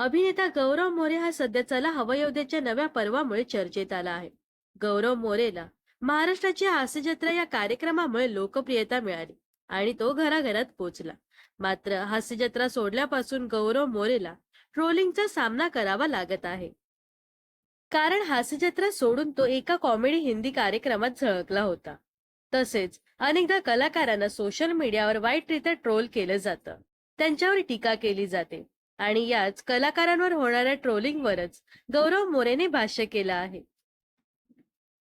अभिनेता गौरव मोरे हा सध्या चला हवा नव्या पर्वामुळे चर्चेत आला आहे. गौरव मोरेला महाराष्ट्राची हास्य जत्रा या कार्यक्रमामुळे लोकप्रियता मिळाली आणि तो घराघरात पोचला. मात्र हास्य जत्रा सोडल्यापासून गौरव मोरेला ट्रोलिंगचा सामना करावा लागत आहे. कारण हास्य जत्रा सोडून तो एका कॉमेडी हिंदी कार्यक्रमात झळकला होता. तसेच अनेकदा कलाकारांना सोशल मीडियावर वाईटरित्या ट्रोल केलं जातं. त्यांच्यावर टीका केली जाते. आणि याच कलाकारांवर होणाऱ्या ट्रोलिंगवरच गौरव मोरेने भाष्य केलं आहे.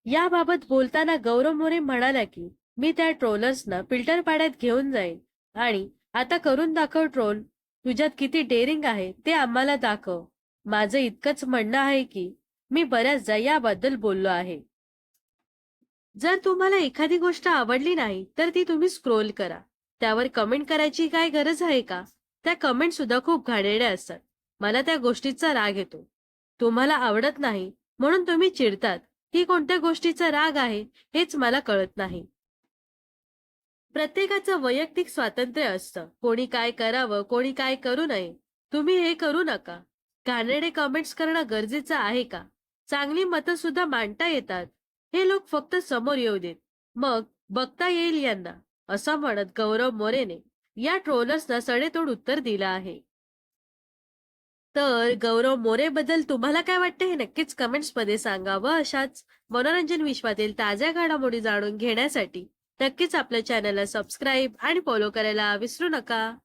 याबाबत बोलताना गौरव मोरे म्हणाला की मी त्या ट्रोलर्सना फिल्टर पाड्यात घेऊन जाईन आणि आता करून दाखव ट्रोल. तुझ्यात किती डेअरिंग आहे ते आम्हाला दाखव. माझं इतकंच म्हणणं आहे की मी बऱ्याचदा याबद्दल बोललो आहे. जर तुम्हाला एखादी गोष्ट आवडली नाही तर ती तुम्ही स्क्रोल करा. त्यावर कमेंट करायची काय गरज आहे का? त्या कमेंट सुद्धा खूप घाणेरड्या असतात. मला त्या गोष्टीचा राग येतो. तुम्हाला आवडत नाही म्हणून तुम्ही चिडतात. ही कोणत्या गोष्टीचा राग आहे हेच मला कळत नाही. प्रत्येकाचं वैयक्तिक स्वातंत्र्य असतं. कोणी काय करावं कोणी काय करू नये. तुम्ही हे करू नका. घाणेरडे कमेंट्स करणं गरजेचं आहे का? चांगली मतं सुद्धा मांडता येतात. हे लोक फक्त समोर येऊ देत. मग बघता येईल यांना. असं म्हणत गौरव मोरेने या ट्रोलर्सना सडेतोड उत्तर दिलं आहे. तर गौरव मोरेबद्दल तुम्हाला काय वाटते हे नक्कीच कमेंट्समध्ये सांगा व अशाच मनोरंजन विश्वातील ताज्या घडामोडी जाणून घेण्यासाठी नक्कीच आपल्या चॅनलला सबस्क्राईब आणि फॉलो करायला विसरू नका.